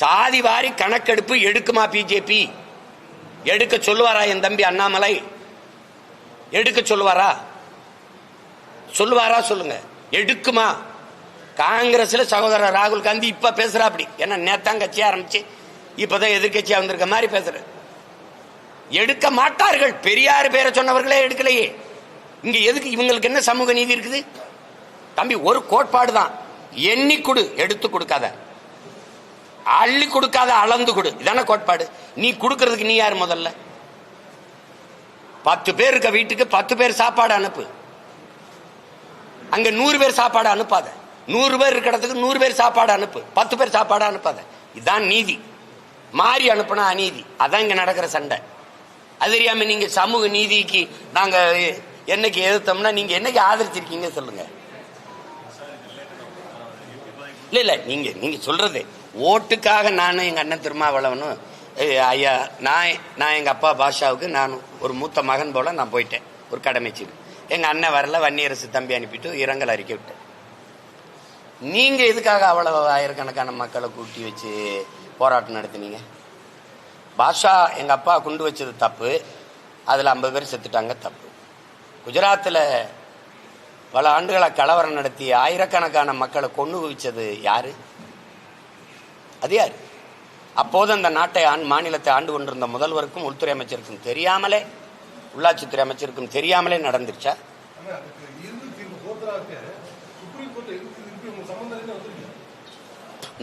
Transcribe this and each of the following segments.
சாதி வாரி கணக்கெடுப்பு எடுக்குமா பிஜேபி? எடுக்க சொல்லுவாரா என் தம்பி அண்ணாமலை? எடுக்க சொல்லுவாரா? சொல்லுவாரா சொல்லுங்க. எடுக்குமா? காங்கிரஸ்ல சகோதரர் ராகுல் காந்தி இப்ப பேசுறா அப்படி. ஏன்னா நேத்தான் கட்சி ஆரம்பிச்சு. இப்பதான் எதிர்கட்சியா வந்திருக்க மாதிரி பேசுற எடுக்க மாட்டார்கள். பெரியார் பேரை சொன்னவர்களே எடுக்கலையே. இங்க எதுக்கு இவங்களுக்கு என்ன சமூக நீதி இருக்குது? தம்பி ஒரு கோட்பாடு தான். எண்ணி கொடு எடுத்து கொடுக்காத. அள்ளி கொடுக்காத அளந்து கொடு. இதான கோட்பாடு. நீ கொடுக்கறதுக்கு நீ யார் முதல்ல? பத்து பேர் இருக்க வீட்டுக்கு பத்து பேர் சாப்பாடு அனுப்பு. அங்க நூறு பேர் சாப்பாடு அனுப்பாத. நூறு பேர் இருக்கிற இடத்துக்கு நூறு பேர் சாப்பாடு அனுப்பு. பத்து பேர் சாப்பாடு அனுப்பாத. இதுதான் நீதி. மாறி அனுப்புனா அநீதி. அதான் இங்க நடக்கிற சண்டை. அது தெரியாம நீங்க சமூக நீதிக்கு நாங்க என்னைக்கு எதிர்த்தோம்னா நீங்க என்னைக்கு ஆதரிச்சிருக்கீங்க சொல்லுங்க. இல்ல இல்ல நீங்க நீங்க சொல்றது ஓட்டுக்காக நானும் எங்கள் அண்ணன் திருமாவளவனும் ஐயா நான் நான் எங்கள் அப்பா பாஷாவுக்கு நான் ஒரு மூத்த மகன் போல் நான் போயிட்டேன் ஒரு கடமைச்சு எங்கள் அண்ணன் வரல வன்னியரசு தம்பி அனுப்பிட்டு இரங்கல் அறிக்கை விட்டேன். நீங்கள் எதுக்காக அவ்வளவு ஆயிரக்கணக்கான மக்களை கூட்டி வச்சு போராட்டம் நடத்துனீங்க? பாஷா எங்கள் அப்பா குண்டு வச்சது தப்பு அதில் ஐம்பது பேர் செத்துட்டாங்க தப்பு. குஜராத்தில் பல ஆண்டுகளா கலவரம் நடத்தி ஆயிரக்கணக்கான மக்களை கொண்டு குவிச்சது யாரு? அது அப்போது அந்த நாட்டை ஆண் மாநிலத்தை ஆண்டு கொண்டிருந்த முதல்வருக்கும் உள்துறை அமைச்சருக்கும் தெரியாமலே உள்ளாட்சித்துறை அமைச்சருக்கும் தெரியாமலே நடந்துருச்சா?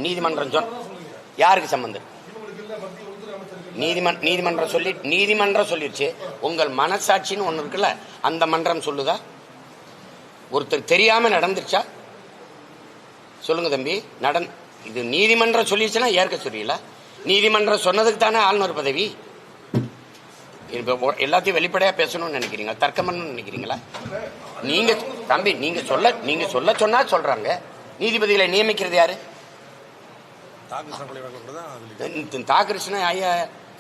நீதிமன்றம் சொல் யாருக்கு சம்பந்தம்? நீதிமன் நீதிமன்றம் சொல்லி நீதிமன்றம் சொல்லிருச்சு. உங்கள் மனசாட்சின்னு ஒன்று இருக்குல்ல அந்த மன்றம் சொல்லுதா? ஒருத்தர் தெரியாம நடந்துருச்சா? சொல்லுங்க தம்பி நடன் இது நீதிமன்றம் சொல்லிடுச்சுன்னா ஏற்க சொல்லிடல நீதிமன்றம் சொன்னதுக்கு தானே ஆளுநர் பதவி? எல்லாத்தையும் வெளிப்படையா பேசணும்னு நினைக்கிறீங்களா? தர்க்கம் பண்ணணும்னு நினைக்கிறீங்களா? நீங்க தம்பி நீங்க சொல்ல நீங்க சொல்ல சொன்னா சொல்றாங்க. நீதிபதிகளை நியமிக்கிறது யாரு? தாகிருஷ்ணன் ஐயா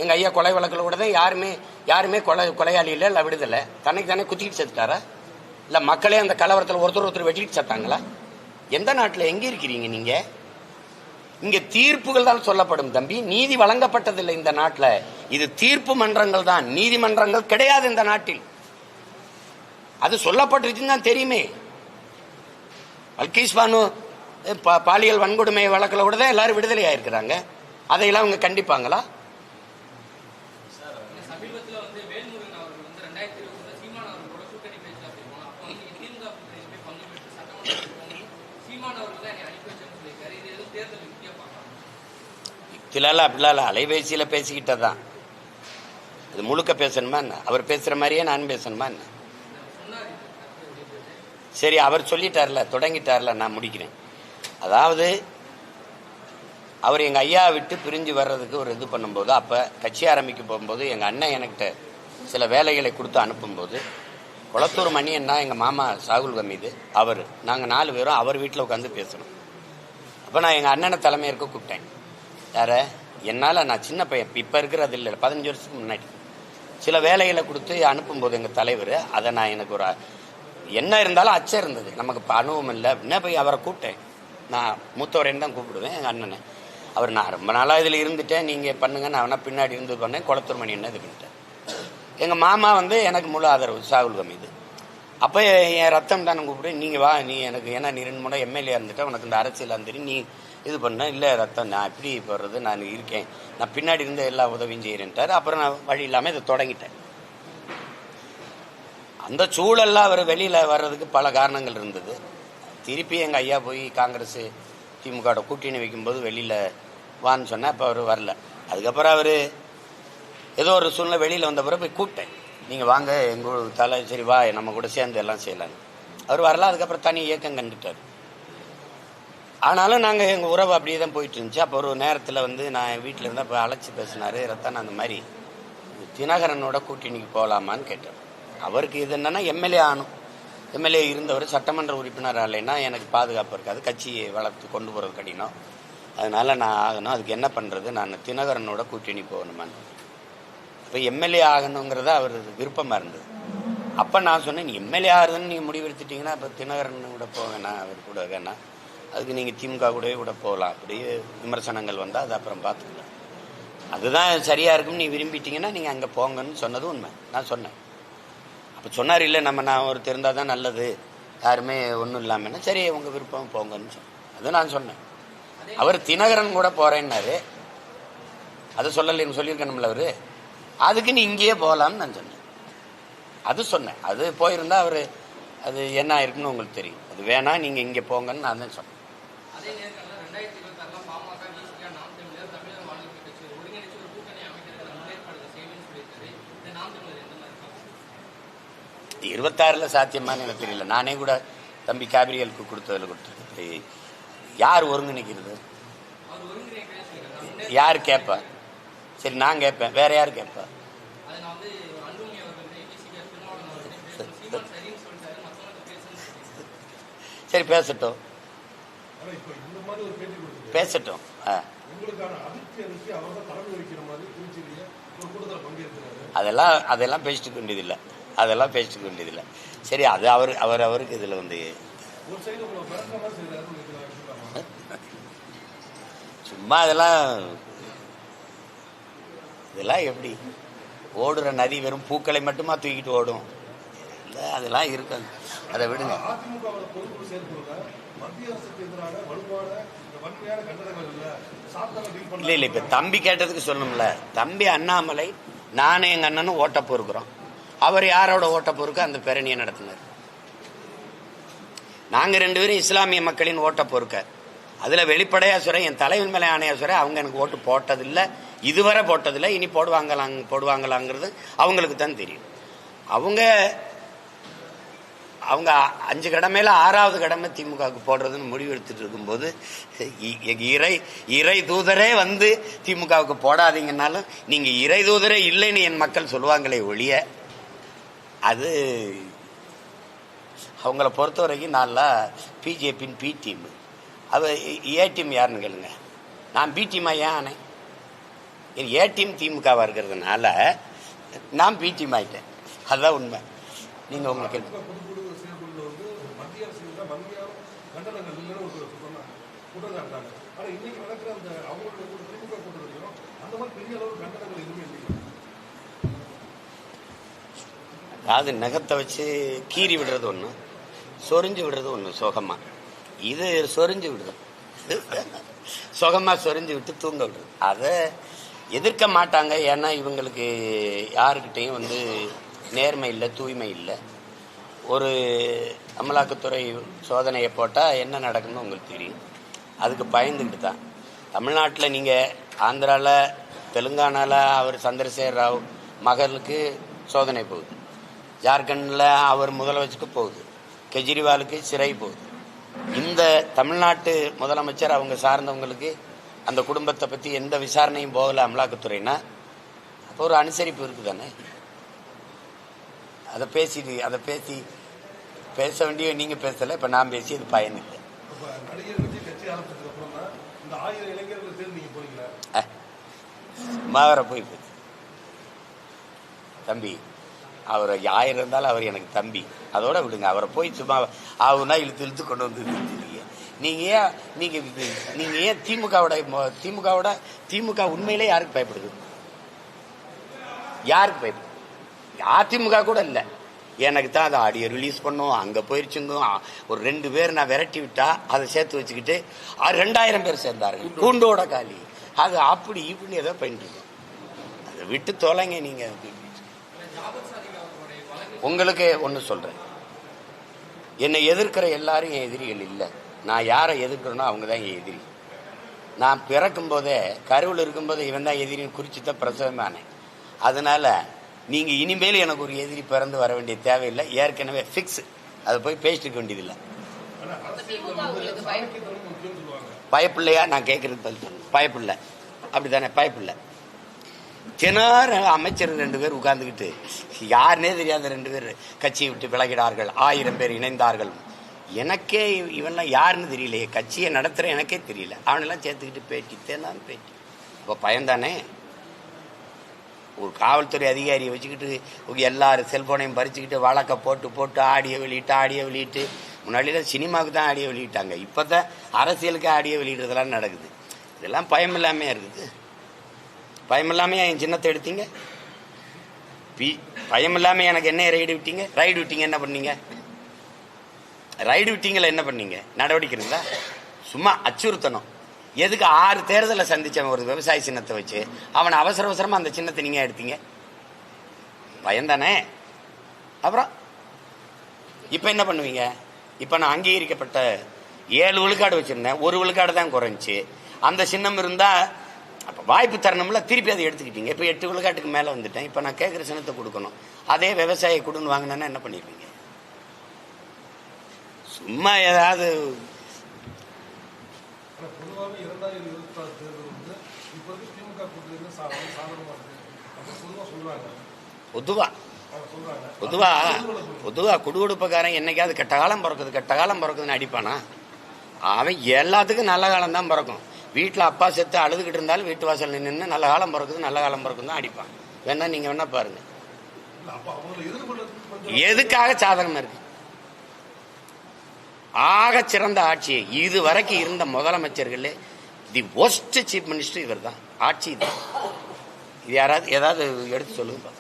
எங்க ஐயா கொலை வழக்கில் கூட தான் யாருமே யாருமே கொலை கொலையாளி இல்லை இல்லை விடுதலை. தன்னைக்கு தானே குத்திக்கிட்டு செத்துட்டாரா? இல்லை மக்களே அந்த கலவரத்தில் ஒருத்தர் ஒருத்தர் வெட்டிட்டு செத்தாங்களா? எந்த நாட்டில் எங்கே இருக்கிறீங்க நீங்க? இங்க தீர்ப்புகள் தான் சொல்லப்படும் தம்பி. நீதி வழங்கப்பட்டதில்லை இந்த நாட்டில். இது தீர்ப்பு மன்றங்கள் தான். நீதிமன்றங்கள் கிடையாது இந்த நாட்டில். அது சொல்லப்பட்டிருச்சுன்னு தான் தெரியுமே. அல்கீஸ் பானு பா- பாலியல் வன்கொடுமை வழக்கில் கூட தான் எல்லாரும் விடுதலை ஆயிருக்கிறாங்க. அதையெல்லாம் அவங்க கண்டிப்பாங்களா சமீபத்துல வந்து வேல்முருகன் அவர்கள் வந்து ரெண்டாயிரத்தி இருபதுல சீமான் அவர்களோட கூட்டணி பேச்சுவார்த்தை போனோம் அப்போ வந்து நீங்க திமுக கூட்டணியில் போய் பங்கு பெற்று சட்டமன்றத்தில் போனி சீமான் அவர்கள் தான் என்னை அனுப்பி வச்சேன்னு சொல்லியிருக்காரு இது எதுவும் தேர்தல் யுக்தியா பார்க்கலாம் திலால அலைபேசியில் பேசிக்கிட்ட தான் அது முழுக்க பேசணுமா என்ன? அவர் பேசுற மாதிரியே நான் பேசணுமா என்ன? சரி அவர் சொல்லிட்டார்ல தொடங்கிட்டார்ல நான் முடிக்கிறேன். அதாவது அவர் எங்க ஐயா விட்டு பிரிஞ்சு வர்றதுக்கு ஒரு இது பண்ணும்போது அப்ப கட்சி ஆரம்பிக்க போகும்போது எங்க அண்ணன் எனக்கிட்ட சில வேலைகளை கொடுத்து அனுப்பும்போது குளத்தூர் மணியன்னா எங்கள் மாமா சாகுல் கமீது. அவர். நாங்கள் நாலு பேரும் அவர் வீட்டில் உட்காந்து பேசணும். அப்போ நான் எங்கள் அண்ணனை தலைமையிற்கு கூப்பிட்டேன். யார என்னால் நான் சின்ன பையன். இப்போ இருக்கிறது இல்லை பதினஞ்சு வருஷத்துக்கு முன்னாடி. சில வேலைகளை கொடுத்து அனுப்பும்போது எங்கள் தலைவர் அதை நான் எனக்கு ஒரு என்ன இருந்தாலும் அச்சம் இருந்தது. நமக்கு இப்போ அனுபவம் இல்லை. அப்படின்னா போய் அவரை கூப்பிட்டேன்? நான் மூத்தவரைன்னு தான் கூப்பிடுவேன் எங்கள் அண்ணனை. அவர் நான் ரொம்ப நாளாக இதில் இருந்துட்டேன். நீங்கள் பண்ணுங்க நான் வேணால் பின்னாடி இருந்து பண்ணேன். குளத்தூர் மணி என்ன இது பண்ணிட்டேன் எங்கள் மாமா வந்து எனக்கு முழு ஆதரவு சாகுல் கமீது அப்போ என் ரத்தம் தானே கூப்பிடு நீங்கள் வா நீ எனக்கு ஏன்னா நீ ரெண்டு மூணு எம்எல்ஏ இருந்துட்டேன் உனக்கு இந்த அரசியல் தெரியும். நீ இது பண்ண இல்லை ரத்தம் நான் இப்படி போடுறது நான் இருக்கேன். நான் பின்னாடி இருந்த எல்லா உதவியும் செய்கிறேன்ட்டார் அப்புறம் நான் வழி இல்லாமல் இதை தொடங்கிட்டேன். அந்த சூழல்லாம் அவர் வெளியில் வர்றதுக்கு பல காரணங்கள் இருந்தது. திருப்பி எங்கள் ஐயா போய் காங்கிரஸ் திமுக கூட்டணி வைக்கும்போது வெளியில் வான்னு சொன்னால் அப்போ அவர் வரல. அதுக்கப்புறம் அவர் ஏதோ ஒரு சூழ்நிலை வெளியில் வந்த பிறகு போய் கூப்பிட்டேன். நீங்கள் வாங்க எங்கள் ஊர் தலை சரி வா நம்ம கூட சேர்ந்து எல்லாம் செய்யலாம் அவர் வரல அதுக்கப்புறம் தனி இயக்கம் கண்டுட்டார். ஆனாலும் நாங்கள் எங்கள் உறவு அப்படியே தான் போயிட்டு இருந்துச்சு அப்போ ஒரு நேரத்தில் வந்து நான் வீட்டில் இருந்தால் இப்போ அழைச்சி பேசினாரு ரத்தன் அந்த மாதிரி தினகரனோட கூட்டணிக்கு போகலாமான்னு கேட்டேன். அவருக்கு இது என்னன்னா எம்எல்ஏ ஆகணும் எம்எல்ஏ இருந்தவர் சட்டமன்ற உறுப்பினர் ஆகலைன்னா எனக்கு பாதுகாப்பு இருக்காது கட்சியை வளர்த்து கொண்டு போகிறது கடினம். அதனால் நான் ஆகணும். அதுக்கு என்ன பண்ணுறது நான் தினகரனோட கூட்டணி போகணுமான்னு. இப்போ எம்எல்ஏ ஆகணுங்கிறத அவர் விருப்பமாக இருந்தது. அப்போ நான் சொன்னேன் நீ எம்எல்ஏ ஆகுதுன்னு நீங்கள் முடிவெடுத்துட்டீங்கன்னா இப்போ தினகரன் கூட போவேண்ணா அவர் கூட வேணாம் அதுக்கு நீங்கள் திமுக கூடவே கூட போகலாம். அப்படியே விமர்சனங்கள் வந்தால் அது அப்புறம் பார்த்துக்கலாம். அதுதான் சரியாக இருக்கும் நீ விரும்பிட்டீங்கன்னா நீங்கள் அங்கே போங்கன்னு சொன்னது உண்மை. நான் சொன்னேன். அப்போ சொன்னார் இல்லை நம்ம நான் ஒரு தெரிந்தால் தான் நல்லது. யாருமே ஒன்றும் இல்லாமல்னா சரி உங்கள் விருப்பம் போங்கன்னு சொன்னேன். அது நான் சொன்னேன். அவர் தினகரன் கூட போகிறேன்னாரு அதை சொல்லலைன்னு சொல்லியிருக்கணும்ல அவர்? அதுக்கு நீ இங்கேயே போகலாம்னு நான் சொன்னேன். அது சொன்னேன். அது போயிருந்தா அவர் அது என்ன ஆயிருக்குன்னு உங்களுக்கு தெரியும். அது வேணாம் நீங்கள் இங்கே போங்கன்னு நான் தான் சொன்னேன் அதே நேரத்தில் ரெண்டாயிரத்தி இருபத்தாறுல பாமக விசிகா நாம் தமிழர் தமிழக மாநில கட்சி ஒருங்கிணைச்சு ஒரு கூட்டணி அமைக்கிறதுக்கு முன்னேற்பாடுகள் செய்வேன்னு சொல்லியிருக்காரு இந்த நாம் தமிழர் எந்த மாதிரி இருக்காங்க இருபத்தாறில் சாத்தியமானு எனக்கு தெரியல. நானே கூட தம்பி கேபிரியலுக்கு கொடுத்ததில் கொடுத்துருக்கேன். யார் ஒருங்கிணைக்கிறது? யார் கேட்பா சரி நான் கேட்பேன் வேற யார் கேட்பா சரி பேசட்டும். பேசட்டும். ஆ. அதெல்லாம் அதெல்லாம் பேசிட்டு வேண்டியதில்லை. அதெல்லாம் பேசிக்க வேண்டியதில்லை. சரி அது அவர் அவர் அவருக்கு இதில் வந்து சும்மா அதெல்லாம் இதெல்லாம் எப்படி? ஓடுற நதி வெறும் பூக்களை மட்டுமா தூக்கிட்டு ஓடும்? இல்லை அதெல்லாம் இருக்காது அதை விடுங்க. இல்லை இல்லை இப்போ தம்பி கேட்டதுக்கு சொல்லணும்ல. தம்பி அண்ணாமலை நானும் எங்கள் அண்ணனும் ஓட்டப்போ இருக்கிறோம் அவர் யாரோட ஓட்டப்போ இருக்கோ அந்த பேரணியை நடத்தினார். நாங்கள் ரெண்டு பேரும் இஸ்லாமிய மக்களின் ஓட்ட பொறுக்க அதில் வெளிப்படையா சொல்கிறேன் என் தலைவன் மேலே ஆணையா சொல்கிறேன் அவங்க எனக்கு ஓட்டு போட்டதில்லை. இதுவரை போட்டதில்லை இனி போடுவாங்களாங் போடுவாங்களாங்கிறது அவங்களுக்கு தான் தெரியும். அவங்க அவங்க அஞ்சு கடமையில் ஆறாவது கடமை திமுகவுக்கு போடுறதுன்னு முடிவு எடுத்துட்டு இருக்கும்போது இ- இறை இறை தூதரே வந்து திமுகவுக்கு போடாதீங்கன்னாலும் நீங்கள் இறை தூதரே இல்லைன்னு என் மக்கள் சொல்லுவாங்களே ஒழிய அது அவங்கள பொறுத்த வரைக்கும் நான்லாம் பிஜேபியின் பி டீம். அது ஏ டீம் யாருன்னு கேளுங்க. நான் பி டீமா ஏன் ஆனேன்? ஏ டீம் திமுகவா இருக்கிறதுனால நான் பி டீம் ஆயிட்டேன். அதுதான் உண்மை. நீங்கள் உங்களுக்கு கேள்வி இன்னைக்கு நடக்கிற அந்த அவங்களுடைய திமுக கூட்டத்திலையும் அந்த மாதிரி பெரிய அளவு கண்டனங்கள் எதுவுமே இல்லை அதாவது நகத்தை வச்சு கீறி விடுறது ஒன்று சொரிஞ்சு விடுறது ஒன்று சுகமா. இது சொரிஞ்சு விடுறது. சுகமா சொரிஞ்சு விட்டு தூங்க விடுறது. அதை எதிர்க்க மாட்டாங்க. ஏன்னா இவங்களுக்கு யாருக்கிட்டையும் வந்து நேர்மை இல்லை தூய்மை இல்லை. ஒரு அமலாக்கத்துறை சோதனையை போட்டால் என்ன நடக்குன்னு உங்களுக்கு தெரியும். அதுக்கு பயந்துக்கிட்டு தான். தமிழ்நாட்டில் நீங்கள் ஆந்திராவில் தெலுங்கானாவில் அவர் சந்திரசேகர் ராவ் மகளுக்கு சோதனை போகுது. ஜார்க்கண்டில் அவர் முதலமைச்சருக்கு போகுது. கெஜ்ரிவாலுக்கு சிறை போகுது. இந்த தமிழ்நாட்டு முதலமைச்சர் அவங்க சார்ந்தவங்களுக்கு அந்த குடும்பத்தை பற்றி எந்த விசாரணையும் போகல அமலாக்கத்துறைனா அப்போ ஒரு அனுசரிப்பு இருக்குது தானே அதை பேசி அதை பேசி பேச வேண்டிய நீங்கள் பேசலை இப்போ நான் பேசி அது பயனில்லை. இப்ப நடிகர் விஜய் கட்சி ஆரம்பிச்சதுக்கு அப்புறம் தான் இந்த ஆயிரம் இளைஞர்கள் சேர்ந்து நீங்க போறீங்களா? அஹ், சும்மா வர போய் போச்சு. தம்பி அவர் ஆயிரம் இருந்தாலும் அவர் எனக்கு தம்பி. அதோட விடுங்க அவரை போய் சும்மா ஆகுனா இழுத்து இழுத்து கொண்டு வந்து நிறுத்திட்டீங்க நீங்க ஏன் நீங்க இது- நீங்க ஏன் திமுகவோட திமுகவோட திமுக உண்மையிலே யாருக்கு பயப்படுது? யாருக்கு பயப்படுது? அதிமுக கூட இல்லை. எனக்கு தான் அதை ஆடியோ ரிலீஸ் பண்ணோம் அங்கே போயிருச்சுங்க. ஒரு ரெண்டு பேர் நான் விரட்டி விட்டா அதை சேர்த்து வச்சுக்கிட்டு ரெண்டாயிரம் பேர் சேர்ந்தார்கள். கூண்டோட காலி. அது அப்படி இப்படி ஏதோ பண்ணிட்டு. அதை விட்டு தொலைங்க நீங்க. உங்களுக்கு ஒன்று சொல்கிறேன் என்னை எதிர்க்கிற எல்லாரும் என் எதிரிகள் இல்லை. நான் யாரை எதிர்க்கிறேனோ அவங்க தான் என் எதிரி. நான் பிறக்கும் போதே கருவில் இருக்கும்போது இவன் தான் எதிரின்னு குறித்து தான் பிரசவமானேன் அதனால் நீங்கள் இனிமேல் எனக்கு ஒரு எதிரி பிறந்து வர வேண்டிய தேவையில்லை. ஏற்கனவே ஃபிக்ஸ் அதை போய் பேசிட்டு வேண்டியதில்லை. பயப்பில்லையா நான் கேட்குறது பதில் சொல்லு பயப்பில்லை அப்படிதானே பயப்பில்லை தினார அமைச்சர் ரெண்டு பேர் உட்கார்ந்துக்கிட்டு யாருனே தெரியாத ரெண்டு பேர் கட்சியை விட்டு விலகினார்கள். ஆயிரம் பேர் இணைந்தார்கள். எனக்கே இவன்லாம் யாருன்னு தெரியலையே. கட்சியை நடத்துகிற எனக்கே தெரியல. அவனெல்லாம் சேர்த்துக்கிட்டு பேட்டி தேனான் பேட்டி. இப்போ பயந்தானே? ஒரு காவல்துறை அதிகாரியை வச்சுக்கிட்டு எல்லாரும் செல்போனையும் பறிச்சுக்கிட்டு வழக்கை போட்டு போட்டு ஆடியோ வெளியிட்டு ஆடியோ வெளியிட்டு முன்னாடியில் சினிமாவுக்கு தான் ஆடியோ வெளியிட்டாங்க. இப்போ தான் அரசியலுக்கு ஆடியோ வெளியிடுறதெல்லாம் நடக்குது. இதெல்லாம் பயம் இல்லாமல் இருக்குது. பயமில்லாமல் என் சின்னத்தை எடுத்தீங்க? பி பயமில்லாமல் எனக்கு என்ன ரைடு விட்டீங்க? ரைடு விட்டீங்க என்ன பண்ணீங்க? ரைடு விட்டீங்களா என்ன பண்ணீங்க? நடவடிக்கை இருந்தா சும்மா அச்சுறுத்தணும். எதுக்கு ஆறு தேர்தலை சந்திச்சவன் ஒரு விவசாய சின்னத்தை வச்சு அவனை அவசர அவசரமாக அந்த சின்னத்தை நீங்கள் எடுத்தீங்க? பயந்தானே? அப்புறம் இப்போ என்ன பண்ணுவீங்க? இப்போ நான் அங்கீகரிக்கப்பட்ட ஏழு விழுக்காடு வச்சுருந்தேன். ஒரு விழுக்காடு தான் குறைஞ்சி அந்த சின்னம் இருந்தால் அப்ப வாய்ப்பு தரணும்ல திருப்பி அதை எடுத்துக்கிட்டீங்க. இப்ப எட்டு விழுக்காட்டுக்கு மேல வந்துட்டேன். இப்ப நான் கேட்குற சின்னத்தை கொடுக்கணும். அதே விவசாய கொடுன்னு வாங்கினேன்னா என்ன பண்ணிருவீங்க? சும்மா ஏதாவது பொதுவா பொதுவா. பொதுவா குடுகுடுப்பக்காரன் என்னைக்காவது கெட்ட காலம் பிறக்குது. கெட்ட காலம் பிறக்குதுன்னு அடிப்பானா? அவன் எல்லாத்துக்கும் நல்ல காலம் தான் பிறக்கும். வீட்டில் அப்பா செத்து அழுதுகிட்டு இருந்தாலும் வீட்டு வாசல் நின்று நல்ல காலம் பிறக்குது நல்ல காலம் பிறக்குது தான் அடிப்பான். வேணா நீங்க வேணா பாருங்க. எதுக்காக சாதகம் இருக்கு? ஆக சிறந்த ஆட்சி இது வரைக்கும் இருந்த முதலமைச்சர்களே தி ஒஸ்ட் சீஃப் மினிஸ்டர் இவர் தான் ஆட்சி இது. இது யாராவது ஏதாவது எடுத்து சொல்லுங்க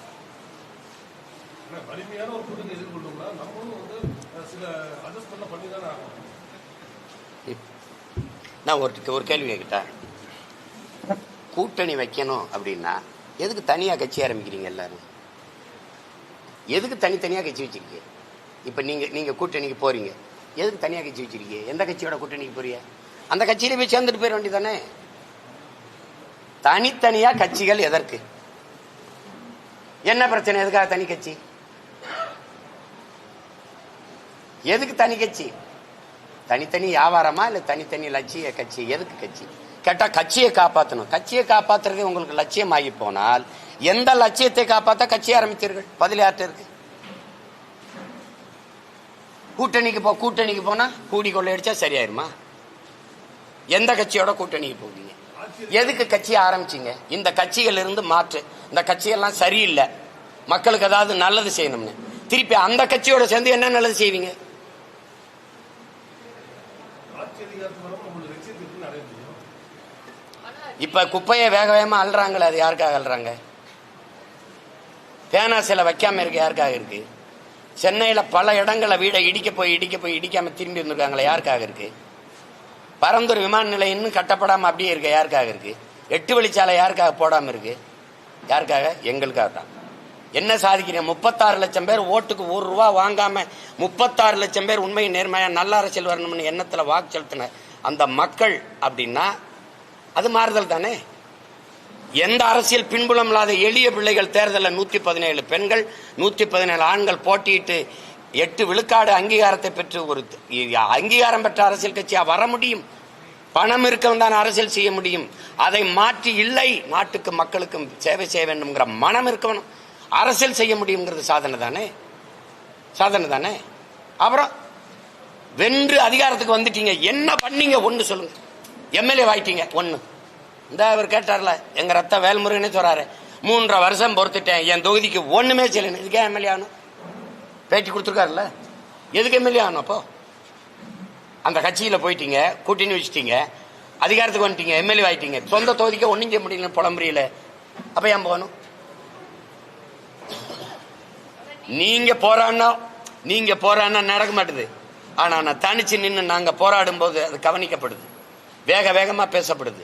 வலிமையான ஒரு கூட்டணி நம்மளும் வந்து சில அட்ஜஸ்ட்மெண்ட் பண்ணி தானே ஆகணும் நான் ஒரு ஒரு கேள்வி கேட்டேன் கூட்டணி வைக்கணும் அப்படின்னா எதுக்கு தனியாக கட்சி ஆரம்பிக்கிறீங்க எல்லாரும்? எதுக்கு தனித்தனியாக கட்சி வச்சிருக்கீங்க? இப்போ நீங்கள் நீங்கள் கூட்டணிக்கு போகிறீங்க எதுக்கு தனியாக கட்சி வச்சிருக்கீங்க? எந்த கட்சியோட கூட்டணிக்கு போறீங்க? அந்த கட்சியில போய் சேர்ந்துட்டு போயிட வேண்டியதானே தனித்தனியாக கட்சிகள் எதற்கு? என்ன பிரச்சனை? எதுக்காக தனி கட்சி? எதுக்கு தனி கட்சி? தனித்தனி வியாபாரமா இல்ல தனித்தனி லட்சிய கட்சி? எதுக்கு கட்சி? கேட்டா கட்சியை காப்பாற்றணும் கட்சியை காப்பாற்றுறது உங்களுக்கு லட்சியமாகி போனால் எந்த லட்சியத்தை காப்பாற்ற கட்சி ஆரம்பித்தீர்கள்? பதில் யார்கிட்ட இருக்கு? கூட்டணிக்கு போ கூட்டணிக்கு போனா கூடி கொள்ளையடிச்சா சரியாயிருமா? எந்த கட்சியோட கூட்டணிக்கு போவீங்க? எதுக்கு கட்சியை ஆரம்பிச்சீங்க? இந்த கட்சிகள் இருந்து மாற்று. இந்த கட்சியெல்லாம் சரியில்லை. மக்களுக்கு ஏதாவது நல்லது செய்யணும்னு. திருப்பி அந்த கட்சியோட சேர்ந்து என்ன நல்லது செய்வீங்க ஆட்சி அதிகாரத்துக்கு வரப்போ நம்மளோட லட்சியத்தை எப்படி அடைய முடியும் இப்ப குப்பையை வேக வேகமா அல்றாங்களே அது யாருக்காக அல்றாங்க பேனா சில வைக்காம இருக்கு யாருக்காக இருக்கு? சென்னையில பல இடங்களை வீடை இடிக்க போய் இடிக்க போய் இடிக்காம திரும்பி வந்திருக்காங்களே யாருக்காக இருக்கு? பரந்தூர் விமான நிலையம் இன்னும் கட்டப்படாம அப்படியே இருக்க யாருக்காக இருக்கு? எட்டு வழிச்சாலை யாருக்காக போடாம இருக்கு? யாருக்காக? எங்களுக்காக தான். என்ன சாதிக்கிறீங்க? முப்பத்தாறு லட்சம் பேர் ஓட்டுக்கு ஒரு ரூபா வாங்காம முப்பத்தாறு லட்சம் பேர் உண்மையை நேர்மையா நல்ல அரசியல் வரணும்னு எண்ணத்துல வாக்கு செலுத்தின அந்த மக்கள் அப்படின்னா அது மாறுதல் தானே? எந்த அரசியல் பின்புலம் இல்லாத எளிய பிள்ளைகள் தேர்தலில் நூத்தி பதினேழு பெண்கள் நூத்தி பதினேழு ஆண்கள் போட்டியிட்டு எட்டு விழுக்காடு அங்கீகாரத்தை பெற்று ஒரு அங்கீகாரம் பெற்ற அரசியல் கட்சியா வர முடியும்? பணம் இருக்கவன் தான் அரசியல் செய்ய முடியும். அதை மாற்றி இல்லை. நாட்டுக்கு மக்களுக்கும் சேவை செய்ய வேண்டும்ங்கிற மனம் இருக்கவனும் அரசியல் செய்ய முடியுங்கிறது சாதனை தானே? சாதனை தானே? அப்புறம் வென்று அதிகாரத்துக்கு வந்துட்டீங்க. என்ன பண்ணீங்க? ஒன்று சொல்லுங்க. எம்எல்ஏ ஆயிட்டீங்க ஒன்று இந்த அவர் கேட்டார்ல எங்க ரத்தம் வேல்முருகனே சொல்றாரு. மூன்றரை வருஷம் பொறுத்துட்டேன். என் தொகுதிக்கு ஒன்றுமே செய்யலன்னு. இதுக்கே எம்எல்ஏ ஆகணும். பேட்டி கொடுத்துருக்காருல்ல எதுக்கு எம்எல்ஏ ஆகணும் அப்போ? அந்த கட்சியில் போயிட்டீங்க கூட்டணி வச்சுட்டீங்க அதிகாரத்துக்கு வந்துட்டீங்க எம்எல்ஏ ஆகிட்டீங்க சொந்த தொகுதிக்கு ஒன்றும் செய்ய முடியல புலம்புரியல அப்போ ஏன் போகணும்? நீங்கள் போராடினா நீங்கள் போராடினா நடக்க மாட்டுது. ஆனால் நான் தனிச்சு நின்று நாங்கள் போராடும் போது அது கவனிக்கப்படுது. வேக வேகமாக பேசப்படுது.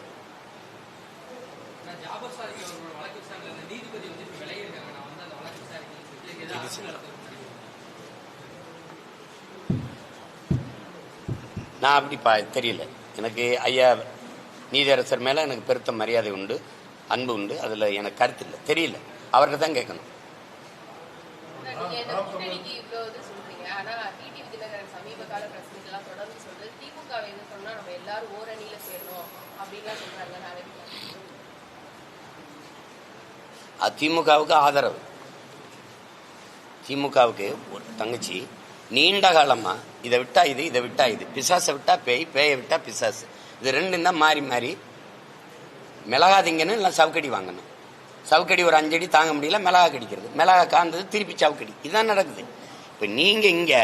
நான் அப்படிப்பா தெரியல. எனக்கு ஐயா நீதரசர் மேலே எனக்கு பெருத்த மரியாதை உண்டு அன்பு உண்டு. அதில் எனக்கு கருத்து இல்லை. தெரியல. அவர்கிட்ட தான் கேட்கணும் நீங்க எந்த கூட்டணிக்கு இவ்வளவு இது சொல்றீங்க ஆனா டிடி விஜயநகரன் சமீப கால பிரஸ் மீட் எல்லாம் தொடர்ந்து சொல்றது திமுக வை இது சொன்னா நம்ம எல்லாரும் ஓரணியில சேரணும் அப்படின்லாம் சொல்றாங்க நாளைக்கு திமுகவுக்கு ஆதரவு. திமுகவுக்கு ஒரு தங்கச்சி நீண்ட காலமா இதை விட்டா இது இதை விட்டா இது பிசாசை விட்டா பேய் பேயை விட்டா பிசாசு. இது ரெண்டும் தான் மாறி மாறி மிளகா இல்லை சவுக்கடி வாங்கணும். சவுக்கடி ஒரு அஞ்சடி தாங்க முடியல மிளகா கடிக்கிறது. மிளகா காந்தது திருப்பி சவுக்கடி. இதுதான் நடக்குது. இப்போ நீங்கள் இங்கே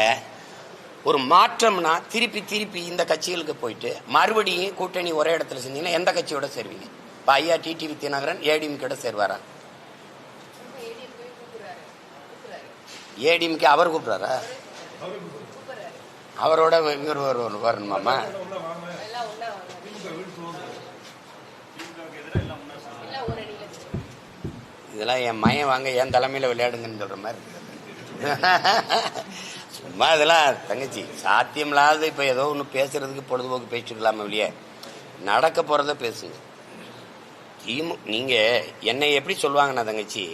ஒரு மாற்றம்னா திருப்பி திருப்பி இந்த கட்சிகளுக்கு போயிட்டு மறுபடியும் கூட்டணி ஒரே இடத்துல செஞ்சீங்கன்னா எந்த கட்சியோட சேருவீங்க? இப்போ ஐயா டிடிவி தினகரன் ஏடிஎம்கேட சேருவாரா ஏடிஎம் போய் கூப்பிடுறாரு கூப்பிடுறாரு ஏடிஎம்கே அவர் கூப்பிடுறாரா? அவரோட இவர் ஒரு வரணுமாமா? இதெல்லாம் என் மயம் வாங்க என் தலைமையில் விளையாடுங்கன்னு சொல்ற மாதிரி சும்மா இதெல்லாம் தங்கச்சி சாத்தியம் இல்லாத இப்போ ஏதோ ஒன்று பேசுறதுக்கு பொழுதுபோக்கு பேசிக்கலாமா இல்லையே நடக்க போகிறத பேசுங்க. திமு நீங்கள் என்னை எப்படி சொல்லுவாங்கண்ணா தங்கச்சி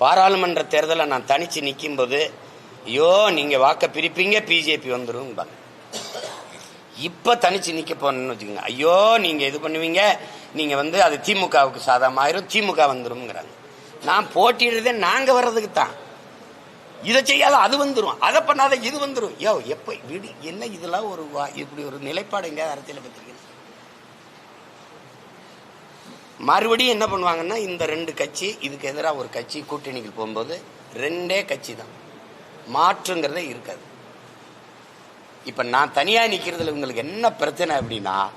பாராளுமன்ற தேர்தலில் நான் தனிச்சு நிற்கும்போது ஐயோ நீங்கள் வாக்கை பிரிப்பீங்க பிஜேபி வந்துரும்பாங்க. இப்போ தனிச்சு நிற்க போனோம்னு வச்சுக்கோங்க. ஐயோ நீங்கள் இது பண்ணுவீங்க நீங்கள் வந்து அது திமுகவுக்கு சாதகமாயிரும் திமுக வந்துடும்ங்கிறாங்க நான் போட்டிடுறதே நாங்கள் வர்றதுக்கு தான். இதை செய்யாத அது வந்துடும் அதை பண்ணாத இது வந்துடும் யோ எப்போ விடு என்ன இதெல்லாம் ஒரு இப்படி ஒரு நிலைப்பாடு எங்கேயாவது அரசியலை பத்திரிக்கை மறுபடியும் என்ன பண்ணுவாங்கன்னா இந்த ரெண்டு கட்சி இதுக்கு எதிராக ஒரு கட்சி கூட்டணிக்கு போகும்போது ரெண்டே கட்சி தான். மாற்றுங்கிறதே இருக்காது. இப்ப நான் தனியா நிக்கிறதுல இவங்களுக்கு என்ன பிரச்சனை அப்படின்னா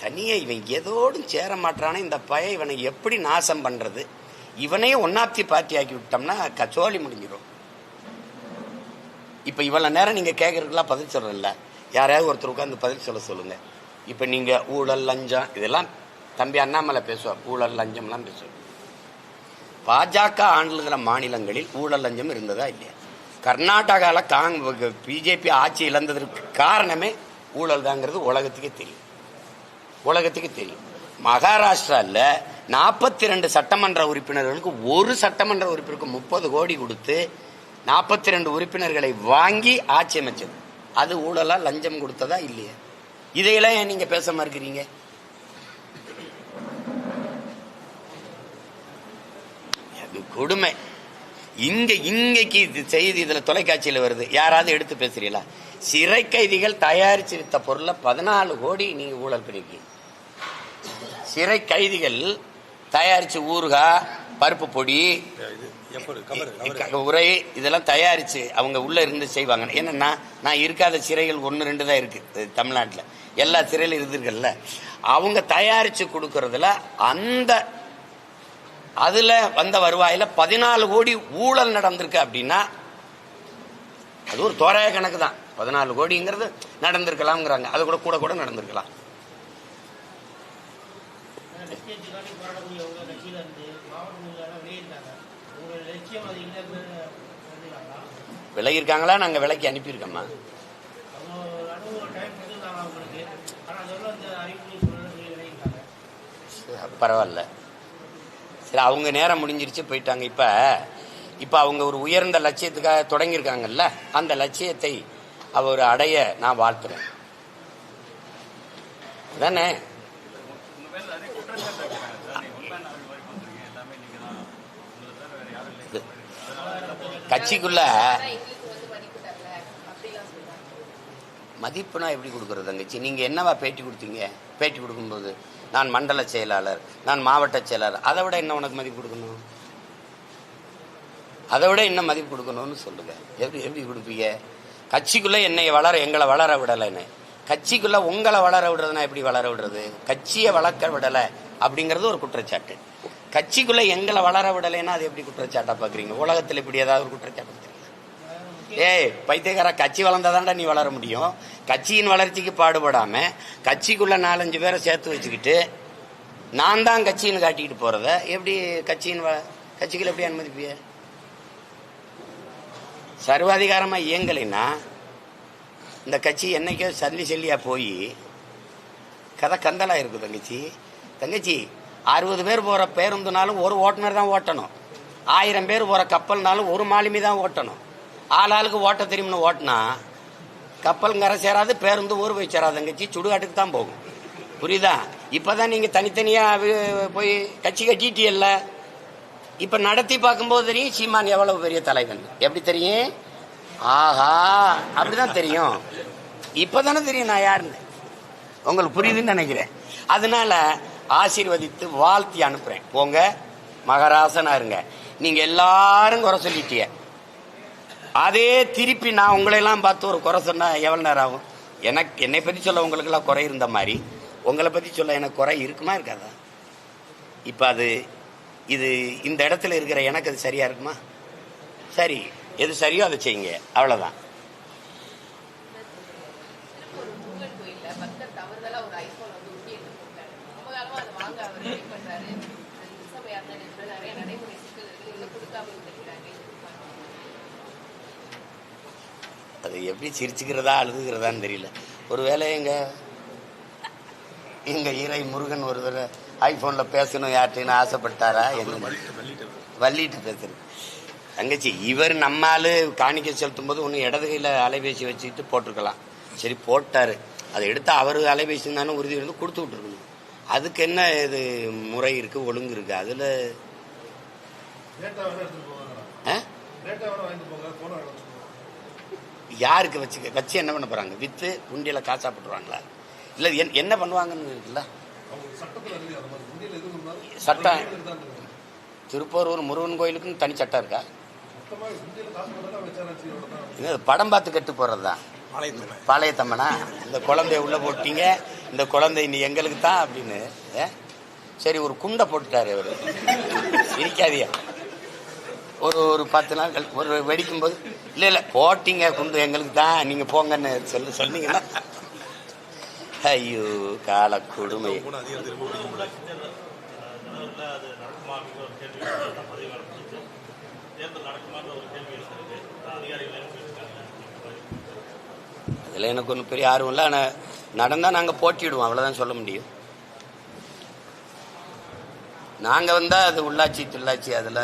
தனியா இவன் எதோடும் சேர மாட்டானே இந்த பய இவனை எப்படி நாசம் பண்றது? இவனையே ஒன்னாப்தி பார்ட்டி ஆக்கி விட்டோம்னா கச்சோலி முடிஞ்சிடும் இப்ப இவ்வளவு நேரம் நீங்க கேட்குறதுக்குலாம் பதில் சொல்றதில்ல யாரையாவது ஒருத்தர் உட்காந்து பதில் சொல்ல சொல்லுங்க. இப்ப நீங்க ஊழல் லஞ்சம் இதெல்லாம் தம்பி அண்ணாமலை பேசுவார் ஊழல் லஞ்சம்லாம் பேசுவார். பாஜக ஆண்டுகிற மாநிலங்களில் ஊழல் லஞ்சம் இருந்ததா இல்லையா? கர்நாடகாவில் காங் பிஜேபி ஆட்சி இழந்ததற்கு காரணமே ஊழல் தாங்கிறது உலகத்துக்கே தெரியும். உலகத்துக்கு தெரியும். மகாராஷ்டிராவில் நாற்பத்தி ரெண்டு சட்டமன்ற உறுப்பினர்களுக்கு ஒரு சட்டமன்ற உறுப்பினருக்கு முப்பது கோடி கொடுத்து நாற்பத்தி ரெண்டு உறுப்பினர்களை வாங்கி ஆட்சி அமைச்சது. அது ஊழலாக லஞ்சம் கொடுத்ததா இல்லையா? இதையெல்லாம் ஏன் நீங்கள் பேச மறுக்கிறீங்க அது கொடுமை. இங்க இங்கக்கு இது செய்தி இதுல தொலைக்காட்சியில வருது. யாராவது எடுத்து பேசுறீங்களா? சிறை கைதிகள் தயாரிச்சு வித்த பொருளை பதினாலு கோடி நீங்க ஊழல் பண்ணிருக்கீங்க. சிறை கைதிகள் தயாரிச்சு ஊறுகாய் பருப்பு பொடி உரை இதெல்லாம் தயாரிச்சு அவங்க உள்ள இருந்து செய்வாங்க. என்னன்னா நான் இருக்காத சிறைகள் ஒன்று ரெண்டு தான் இருக்கு தமிழ்நாட்டில். எல்லா சிறையிலும் இருந்திருக்கல்ல. அவங்க தயாரிச்சு கொடுக்கறதுல அந்த அதில் வந்த வருவாயில் பதினாலு கோடி ஊழல் நடந்திருக்கு அப்படின்னா அது ஒரு தோராய கணக்கு தான் பதினாலு கோடிங்கிறது நடந்திருக்கலாம்ங்கிறாங்க. அது கூட கூட கூட நடந்திருக்கலாம். விலகிருக்காங்களா நாங்க விலைக்கு அனுப்பியிருக்கோம்மா. பரவாயில்ல. சரி அவங்க நேரம் முடிஞ்சிருச்சு போயிட்டாங்க. இப்போ இப்போ அவங்க ஒரு உயர்ந்த லட்சியத்துக்காக தொடங்கியிருக்காங்கல்ல அந்த லட்சியத்தை அவர் அடைய நான் வாழ்த்துறேன். தானே கட்சிக்குள்ள மதிப்புனா எப்படி கொடுக்குறது தங்கச்சி? நீங்க என்னவா பேட்டி கொடுத்தீங்க? பேட்டி கொடுக்கும்போது? நான் மண்டல செயலாளர் நான் மாவட்ட செயலாளர். அதை விட என்ன உனக்கு மதிப்பு கொடுக்கணும்? அதை விட என்ன மதிப்பு கொடுக்கணும்னு சொல்லுங்க. எப்படி எப்படி கொடுப்பீங்க? கட்சிக்குள்ளே என்னை வளர எங்களை வளர விடலைன்னு கட்சிக்குள்ளே உங்களை வளர விடுறதுனா எப்படி வளர விடுறது? கட்சியை வளர்க்க விடலை அப்படிங்கிறது ஒரு குற்றச்சாட்டு. கட்சிக்குள்ளே எங்களை வளர விடலைன்னா அது எப்படி குற்றச்சாட்டாக பார்க்குறீங்க? உலகத்தில் இப்படி ஏதாவது ஒரு குற்றச்சாட்டு ஏய் பைத்தியக்கார கட்சி வளர்ந்தாதான்டா நீ வளர முடியும். கட்சியின் வளர்ச்சிக்கு பாடுபடாம கட்சிக்குள்ள நாலஞ்சு பேரை சேர்த்து வச்சுக்கிட்டு நான் தான் கட்சின்னு காட்டிக்கிட்டு போறத எப்படி கட்சியின் வ- கட்சிகள் எப்படி அனுமதிப்பிய சர்வாதிகாரமா இயங்கலைன்னா இந்த கட்சி என்னைக்கோ சல்லி சல்லியா போய் கதை கந்தலா இருக்கு தங்கச்சி. தங்கச்சி அறுபது பேர் போற பேருந்துனாலும் ஒரு ஓட்டுநர் தான் ஓட்டணும். ஆயிரம் பேர் போற கப்பல்னாலும் ஒரு மாலுமி தான் ஓட்டணும். ஆள் ஆளுக்கு ஓட்ட தெரியும்னு ஓட்டினா கப்பல் கரை சேராது பேருந்து ஊர் போய் சேராது சுடுகாட்டுக்கு தான் போகும். புரியுதா? இப்பதான் நீங்க தனித்தனியா தனித்தனியாக போய் கட்சி கட்டிட்டியல்ல இப்ப நடத்தி பார்க்கும்போது தெரியும் சீமான் எவ்வளவு பெரிய தலைவன். எப்படி தெரியும்? ஆஹா அப்படிதான் தெரியும். இப்பதானே தெரியும் நான் யாருன்னு. உங்களுக்கு புரியுதுன்னு நினைக்கிறேன். அதனால ஆசீர்வதித்து வாழ்த்தி அனுப்புறேன். போங்க மகராசனா இருங்க. நீங்க எல்லாரும் குறை சொல்லிட்டீங்க. அதே திருப்பி நான் உங்களையெல்லாம் பார்த்து ஒரு குறை சொன்னால் எவ்வளோ நேரம் ஆகும்? எனக்கு என்னை பற்றி சொல்ல உங்களுக்கெல்லாம் குறை இருந்த மாதிரி உங்களை பற்றி சொல்ல எனக்கு குறை இருக்குமா இருக்காதா? இப்போ அது இது இந்த இடத்துல இருக்கிற எனக்கு அது சரியாக இருக்குமா? சரி எது சரியோ அதை செய்யுங்க. அவ்வளோதான் அது எப்படி சிரிச்சுக்கிறதா அழுதுகிறதான்னு தெரியல. ஒருவேளை எங்க எங்க இறை முருகன் ஒரு தடவை ஐபோன்ல பேசணும் யார்கிட்டன்னு ஆசைப்பட்டாரா? என்ன வள்ளிட்டு பேசுறது தங்கச்சி இவர் நம்மாலு காணிக்க செலுத்தும் போது ஒன்று இடது கையில் அலைபேசி வச்சுக்கிட்டு போட்டிருக்கலாம். சரி போட்டாரு. அதை எடுத்து அவர் அலைபேசி தானே உறுதி இருந்து கொடுத்து விட்டுருக்கணும். அதுக்கு என்ன இது முறை இருக்கு ஒழுங்கு இருக்கு? அதுல யாருக்கு வச்சு வச்சு என்ன பண்ண போறாங்க? வித்து உண்டியில காசா போட்டுருவாங்களா? இல்ல என்- என்ன பண்ணுவாங்கன்னு இருக்குல்ல? சட்டம். திருப்போரூர் முருகன் கோயிலுக்குன்னு தனி சட்டம் இருக்கா? படம் பார்த்து கெட்டு போறது தான் பாளைய தம்மனா இந்த குழந்தைய உள்ள போட்டீங்க. இந்த குழந்தை நீ எங்களுக்கு தான் அப்படின்னு ஏ? சரி ஒரு குண்டை போட்டுட்டாரு அவரு சிரிக்காதியா ஒரு ஒரு பத்து நாள் கழி- ஒரு வெடிக்கும் போது இல்ல இல்ல போட்டீங்க குண்டு எங்களுக்கு தான் நீங்க போங்கன்னு சொல்லி சொன்னீங்கன்னா ஐயோ கால கொடுமை அதில் எனக்கு ஒன்றும் பெரிய ஆர்வம் இல்லை. ஆனால் நடந்தால் நாங்கள் போட்டிடுவோம் அவ்வளோதான் சொல்ல முடியும். நாங்கள் வந்தால் அது உள்ளாட்சி துள்ளாட்சி அதில்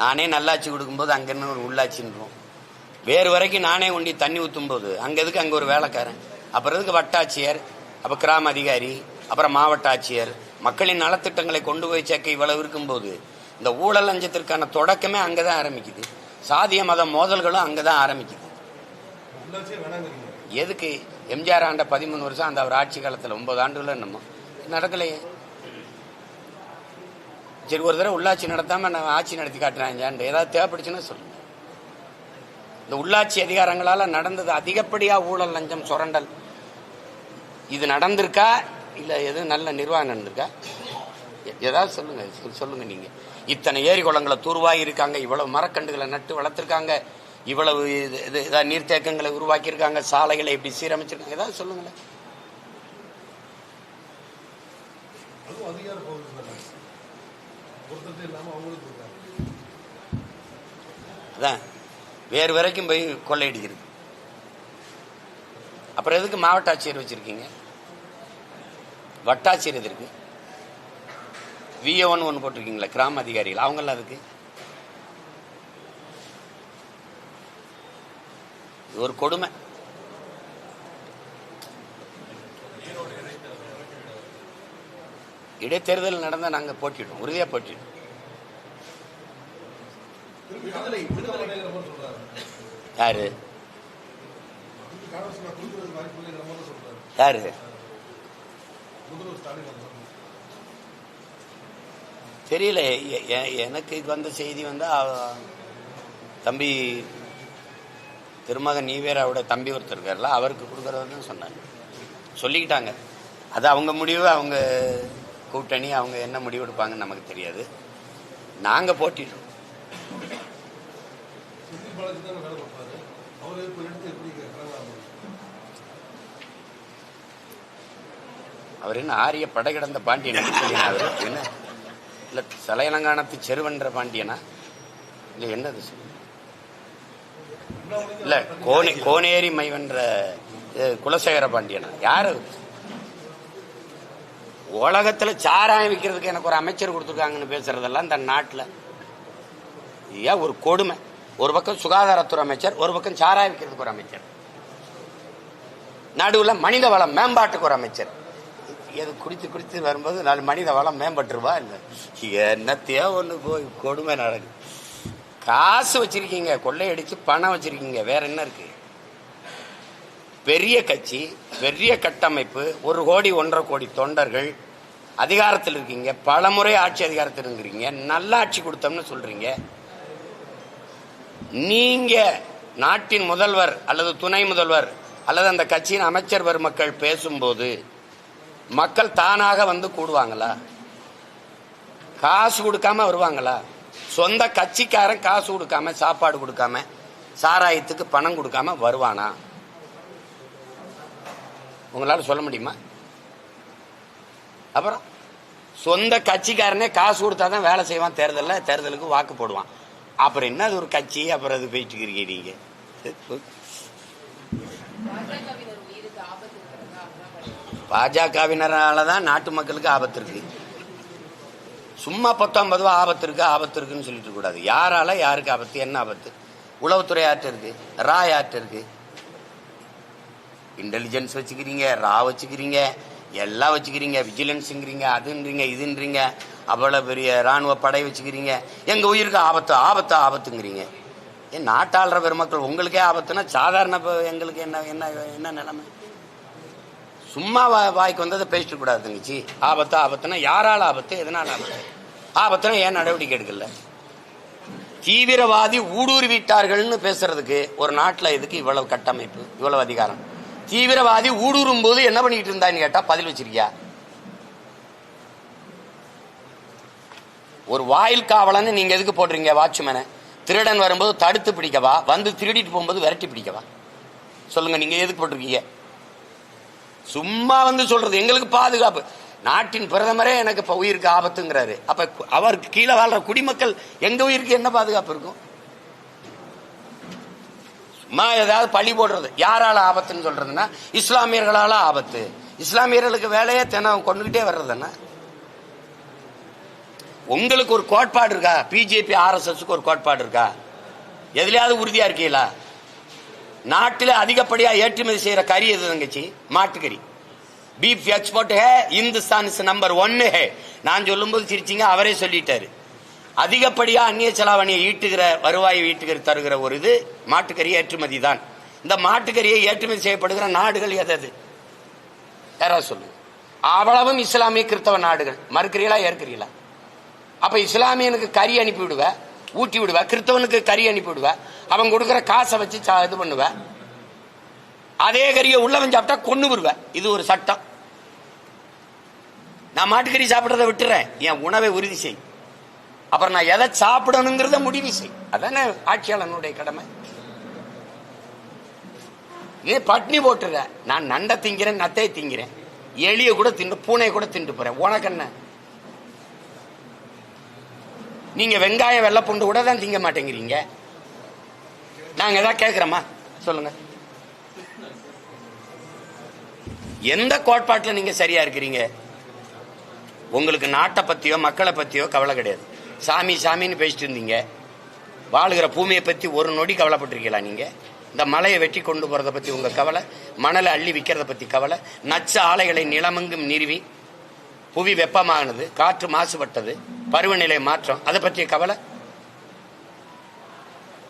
நானே நல்லாட்சி கொடுக்கும்போது அங்கே ஒரு உள்ளாட்சின்றோம் வேறு வரைக்கும் நானே ஒண்டி தண்ணி ஊற்றும் போது அங்கே எதுக்கு அங்கே ஒரு வேலைக்காரன்? அப்புறம் எதுக்கு வட்டாட்சியர்? அப்போ கிராம அதிகாரி அப்புறம் மாவட்ட ஆட்சியர். மக்களின் நலத்திட்டங்களை கொண்டு போய் சேர்க்க இவ்வளவு இருக்கும்போது இந்த ஊழல் லஞ்சத்திற்கான தொடக்கமே அங்கே தான் ஆரம்பிக்குது. சாதிய மத மோதல்களும் அங்கே தான் ஆரம்பிக்குது. எதுக்கு? எம்ஜிஆர் ஆண்ட பதிமூணு வருஷம் அந்த அவர் ஆட்சி காலத்தில் ஒன்பது ஆண்டுகள் என்னமோ. நடக்கலையே. சரி ஒரு தடவை உள்ளாட்சி நடத்தாம நான் ஆட்சி நடத்தி காட்டுறாங்க. ஏதாவது தேவைப்படுச்சுன்னா சொல்லுங்க இந்த உள்ளாட்சி அதிகாரங்களால நடந்தது அதிகப்படியா ஊழல் லஞ்சம் சுரண்டல். இது நடந்திருக்கா? இல்ல எதுவும் நல்ல நிர்வாகம் நடந்திருக்கா? ஏதாவது சொல்லுங்க சொல்லுங்க நீங்க. இத்தனை ஏரி குளங்களை தூர்வாகி இருக்காங்க இவ்வளவு மரக்கண்டுகளை நட்டு வளர்த்துருக்காங்க இவ்வளவு இது- இது- இதா நீர்த்தேக்கங்களை உருவாக்கியிருக்காங்க சாலைகளை இப்படி சீரமைச்சிருக்காங்க. ஏதாவது சொல்லுங்களேன் அதுவும் அதிகார பகுதி தானே ஒருத்தர் இல்லாம அவங்களுக்கு இருக்காங்க அதான். வேறு வரைக்கும் போய் கொள்ளையடிக்கிறது. அப்புறம் எதுக்கு மாவட்ட ஆட்சியர் வச்சிருக்கீங்க? வட்டாட்சியர் எது இருக்கு விஏஒன்னு ஒன்று போட்டிருக்கீங்களா கிராம அதிகாரிகள். அவங்கள அதுக்கு ஒரு கொடுமை இடைத்தேர்தல் நடந்தா நாங்க போட்டிடுவோம் உறுதியா போட்டிடுவோம் திருப்பி விடுதலை விடுதலைங்கிற மாதிரி சொல்றாரு யாரு திருப்பி இடைத்தேர்தல் நடந்தால் நாங்கள் போட்டிடுவோம். உறுதியாக போட்டிடுவோம். யாரு? யாரு? தெரியல. எ- எ- எனக்கு வந்த செய்தி வந்து தம்பி திருமகன் நீவேராவோட தம்பி ஒருத்தர் இருக்கார்ல அவருக்கு கொடுக்குறதுன்னு சொன்னாங்க. சொல்லிக்கிட்டாங்க. அது அவங்க முடிவு அவங்க கூட்டணி அவங்க என்ன முடிவு எடுப்பாங்கன்னு நமக்கு தெரியாது. நாங்க போட்டிடுறோம். அவர் என்ன ஆரிய படகிடந்த பாண்டியன் அவர் என்ன? இல்ல சலையலங்கானத்து செருவன்ற பாண்டியனா? இல்ல என்னது சொல்லு. இல்ல கோனே கோனேரி மைவன்ற குலசேகர பாண்டியனா? யாரு? உலகத்துல சாராயம் விற்கிறதுக்கு எனக்கு ஒரு அமைச்சர் கொடுத்துருக்காங்கன்னு பேசுறதெல்லாம் இந்த நாட்டில். ஏன் ஒரு கொடுமை. ஒரு பக்கம் சுகாதாரத்துறை அமைச்சர் ஒரு பக்கம் சாராயம் விற்கிறதுக்கு ஒரு அமைச்சர். நடுவில் மனித வளம் மேம்பாட்டுக்கு ஒரு அமைச்சர். எது குடித்து குடித்து வரும்போது நாலு மனித வளம் மேம்பட்டுருவா இல்லை? என்னத்தையோ ஒன்று போய் கொடுமை நடக்குது. காசு வச்சிருக்கீங்க கொள்ளையடிச்சு பணம் வச்சிருக்கீங்க. வேற என்ன இருக்கு? பெரிய கட்சி பெரிய கட்டமைப்பு ஒரு கோடி ஒன்றரை கோடி தொண்டர்கள் அதிகாரத்தில் இருக்கீங்க. பல முறை ஆட்சி அதிகாரத்தில் இருக்கிறீங்க. நல்ல ஆட்சி கொடுத்தோம்னு சொல்றீங்க. நீங்க நாட்டின் முதல்வர் அல்லது துணை முதல்வர் அல்லது அந்த கட்சியின் அமைச்சர் பெருமக்கள் பேசும்போது மக்கள் தானாக வந்து கூடுவாங்களா? காசு கொடுக்காம வருவாங்களா? சொந்த கட்சிக்காரன் காசு கொடுக்காம சாப்பாடு கொடுக்காம சாராயத்துக்கு பணம் கொடுக்காம வருவானா? உங்களால சொல்ல முடியுமா? அப்புறம் சொந்த கட்சிக்காரனே காசு கொடுத்தாதான் வேலை செய்வான். தேர்தலில் தேர்தலுக்கு வாக்கு போடுவான். அப்புறம் என்ன அது ஒரு கட்சி? அப்புறம் அது போயிட்டு இருக்கீங்க நீங்க. பாஜகவினரால தான் நாட்டு மக்களுக்கு ஆபத்து இருக்கு. சும்மா பத்தொன்பது ரூபா ஆபத்து இருக்கு ஆபத்து இருக்குன்னு சொல்லிட்டு கூடாது யாரால யாருக்கு ஆபத்து? என்ன ஆபத்து? உளவுத்துறை யார்கிட்ட இருக்கு? ரா யார்கிட்ட இருக்கு? இன்டெலிஜென்ஸ் வச்சுக்கிறீங்க ரா வச்சுக்கிறீங்க. எல்லாம் வச்சுக்கிறீங்க விஜிலன்ஸுங்கிறீங்க அதுன்றீங்க இதுன்றீங்க அவ்வளோ பெரிய ராணுவ படை வச்சுக்கிறீங்க. எங்கள் உயிருக்கு ஆபத்து ஆபத்து ஆபத்துங்கிறீங்க. ஏன் நாட்டாளுற பெருமக்கள் உங்களுக்கே ஆபத்துனா சாதாரண எங்களுக்கு என்ன என்ன என்ன நிலைமை? சும்மா வா- வாய்க்கு வந்ததை பேசிட்டு கூடாது தங்கச்சி ஆபத்து ஆபத்துனா யாரால் ஆபத்து எதனால் ஆபத்து? ஆபத்துனா ஏன் நடவடிக்கை எடுக்கல? தீவிரவாதி ஊடுருவிட்டார்கள்னு பேசுறதுக்கு ஒரு நாட்டில் எதுக்கு இவ்வளவு கட்டமைப்பு இவ்வளவு அதிகாரம்? தீவிரவாதி ஊடுருவும் போது என்ன பண்ணிட்டு இருந்தான்னு கேட்டா பதில் வச்சிருக்கியா? ஒரு வாயில் காவலன்னு நீங்க எதுக்கு போடுறீங்க வாட்ச்மேனை திருடன் வரும்போது தடுத்து பிடிக்கவா? வந்து திருடிட்டு போகும்போது விரட்டி பிடிக்கவா? சொல்லுங்க நீங்க எதுக்கு போட்டிருக்கீங்க? சும்மா வந்து சொல்றது எங்களுக்கு பாதுகாப்பு. நாட்டின் பிரதமரே எனக்கு இப்ப உயிருக்கு ஆபத்துங்கிறாரு. அப்ப அவருக்கு கீழே வாழ்ற குடிமக்கள் எங்க உயிருக்கு என்ன பாதுகாப்பு இருக்கும்? மா ஏதாவது பழி போடுறது. யாரால ஆபத்துன்னு சொல்றதுன்னா இஸ்லாமியர்களால ஆபத்து. இஸ்லாமியர்களுக்கு வேலையே தினம் கொண்டுகிட்டே வர்றதுன்னா உங்களுக்கு ஒரு கோட்பாடு இருக்கா? பிஜேபி ஆர்எஸ்எஸ்க்கு ஒரு கோட்பாடு இருக்கா? எதுலையாவது உறுதியா இருக்கீங்களா? நாட்டில் அதிகப்படியா ஏற்றுமதி செய்யற கறி எது தங்கச்சி? மாட்டுக்கறி. Beef export hey Hindustan is number ஒன்னு ஹே. நான் சொல்லும்போது சிரிச்சிங்க அவரே சொல்லிட்டாரு. அதிகப்படியா அந்நிய செலாவணியை ஈட்டுகிற வருவாயை ஈட்டுகிற தருகிற ஒரு இது மாட்டுக்கறி ஏற்றுமதி தான். இந்த மாட்டுக்கறியை ஏற்றுமதி செய்யப்படுகிற நாடுகள் எதது எது யாராவது சொல்லுங்க. அவ்வளவும் இஸ்லாமிய கிறிஸ்தவ நாடுகள். மறுக்கிறீங்களா ஏற்கிறீங்களா அப்ப இஸ்லாமியனுக்கு கறி அனுப்பி விடுவ ஊட்டி விடுவ கிறிஸ்தவனுக்கு கறி அனுப்பி விடுவ அவன் கொடுக்குற காசை வச்சு சா- இது பண்ணுவ அதே கறியை உள்ளவன் சாப்பிட்டா கொண்டு விடுவ. இது ஒரு சட்டம். நான் மாட்டுக்கறி சாப்பிட்றத விட்டுறேன். என் உணவை உறுதி செய். அப்புறம் நான் எதை சாப்பிடணுங்கிறத முடிவு செய். அதானே ஆட்சியாளனுடைய கடமை. ஏன் பட்னி போட்டுற. நான் நண்டை திங்கிறேன் நத்தையை திங்கிறேன். எலிய கூட திண்டு பூனை கூட தின்று போறேன். உனக்கு என்ன? நீங்க வெங்காயம் வெள்ளைப்பூண்டு கூட தான் திங்க மாட்டேங்கிறீங்க. நாங்க ஏதாவது கேட்கிறோமா சொல்லுங்க. எந்த கோட்பாட்டில் நீங்க சரியா இருக்கிறீங்க? உங்களுக்கு நாட்டை பத்தியோ மக்களை பத்தியோ கவலை கிடையாது. சாமி சாமின்னு பேசிட்டு இருந்தீங்க. வாழுகிற பூமியை பத்தி ஒரு நொடி கவலைப்பட்டிருக்கீங்களா நீங்க? இந்த மலையை வெட்டி கொண்டு போறதை பத்தி உங்க கவலை மணலை அள்ளி விற்கிறத பத்தி கவலை நச்ச ஆலைகளை நிலமெங்கும் நிறுவி புவி வெப்பமானது காற்று மாசுபட்டது பருவநிலை மாற்றம் அதை பற்றிய கவலை?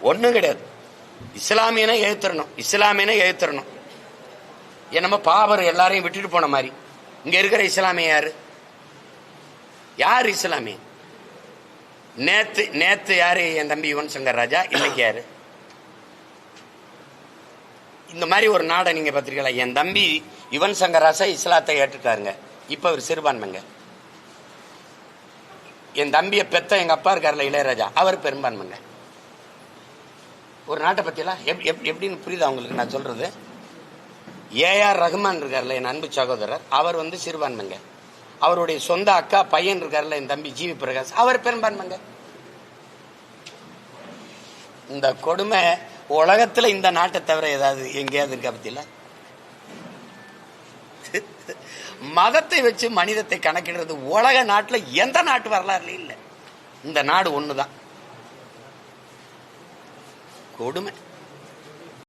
ஒன்றும் கிடையாது. இஸ்லாமியனை எழுத்துறணும் இஸ்லாமியனை எழுத்துறணும் என்னமோ பாபர் எல்லாரையும் விட்டுட்டு போன மாதிரி. இங்க இருக்கிற இஸ்லாமிய யாரு? யார் இஸ்லாமியன்? நேத்து நேத்து யாரு? என் தம்பி யுவன் சங்கர் ராஜா. இன்னைக்கு யாரு? இந்த மாதிரி ஒரு நாடை நீங்க பார்த்திருக்கீங்களா? என் தம்பி யுவன் சங்கர் ராஜா இஸ்லாத்தை ஏற்றுட்டாருங்க. இப்ப அவர் சிறுபான்மைங்க. என் தம்பியை பெத்த எங்க அப்பா இருக்கார்ல இளையராஜா. அவர் பெரும்பான்மைங்க. ஒரு நாட்டை பத்தியெல்லாம் எப்- எப்- எப்படின்னு புரியுதா உங்களுக்கு நான் சொல்றது? ஏஆர் ரஹ்மான் இருக்கார்ல என் அன்பு சகோதரர். அவர் வந்து சிறுபான்மைங்க. அவருடைய சொந்த அக்கா பையன் இருக்கார்ல என் தம்பி ஜிவி பிரகாஷ். அவர் பெரும்பான்மைங்க. இந்த கொடுமை உலகத்துல இந்த நாட்டை தவிர ஏதாவது எங்கேயாவது இருக்கா பத்தியில? மதத்தை வச்சு மனிதத்தை கணக்கிடுறது உலக நாட்டுல எந்த நாட்டு வரலாறுல இல்லை. இந்த நாடு ஒண்ணுதான். கொடுமை.